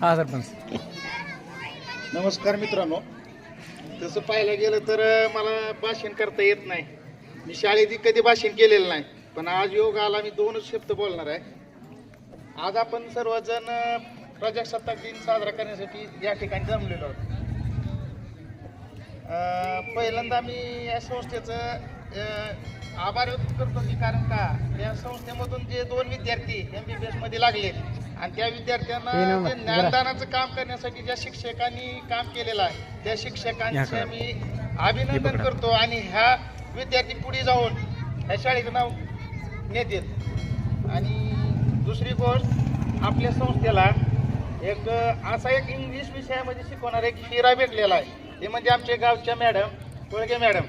हा सरपंच. नमस्कार मित्रांनो. तसं पाहायला गेलं तर मला भाषण करता येत नाही. मी शाळेत कधी भाषण केलेलं नाही पण आज योग आला मी दोनच शब्द बोलणार आहे. आज आपण सर्वजण प्रजासत्ताक दिन साजरा करण्यासाठी या ठिकाणी जमलेलो आहोत. पहिल्यांदा मी या संस्थेचं आभार व्यक्त करतो की कारण का या संस्थेमधून जे दोन विद्यार्थी एम बी बी एसमध्ये लागले आणि त्या विद्यार्थ्यांना जे. ज्ञानदानाचं काम करण्यासाठी ज्या शिक्षकांनी काम केलेलं आहे त्या शिक्षकांचे. मी अभिनंदन. करतो आणि ह्या विद्यार्थी पुढे जाऊन ह्या शाळेचं नाव नेतील आणि दुसरी गोष्ट आपल्या संस्थेला एक असा एक इंग्लिश विषयामध्ये शिकवणारा एक हिरा भेटलेला आहे ते म्हणजे आमच्या गावच्या मॅडम कोळगे मॅडम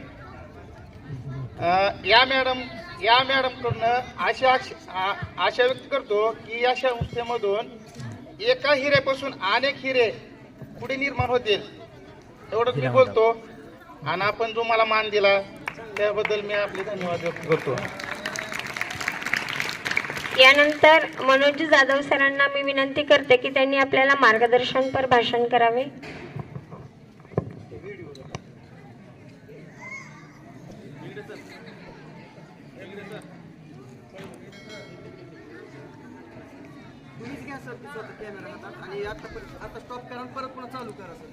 या मॅडम या मॅडमकडनं अशा आ- आशा व्यक्त करतो की या संस्थेमधून एका हिऱ्यापासून अनेक हिरे पुढे निर्माण होतील. एवढंच मी बोलतो. आणि आपण जो मला मान दिला त्याबद्दल मी आपले धन्यवाद व्यक्त करतो. यानंतर मनोज जाधव सरांना मी विनंती करते की त्यांनी आपल्याला मार्गदर्शनपर भाषण करावे. तुम्हीच घ्या सर तिचा कॅमेरा हातात. आणि आता परत आता स्टॉप करा परत पुन्हा चालू करा सर.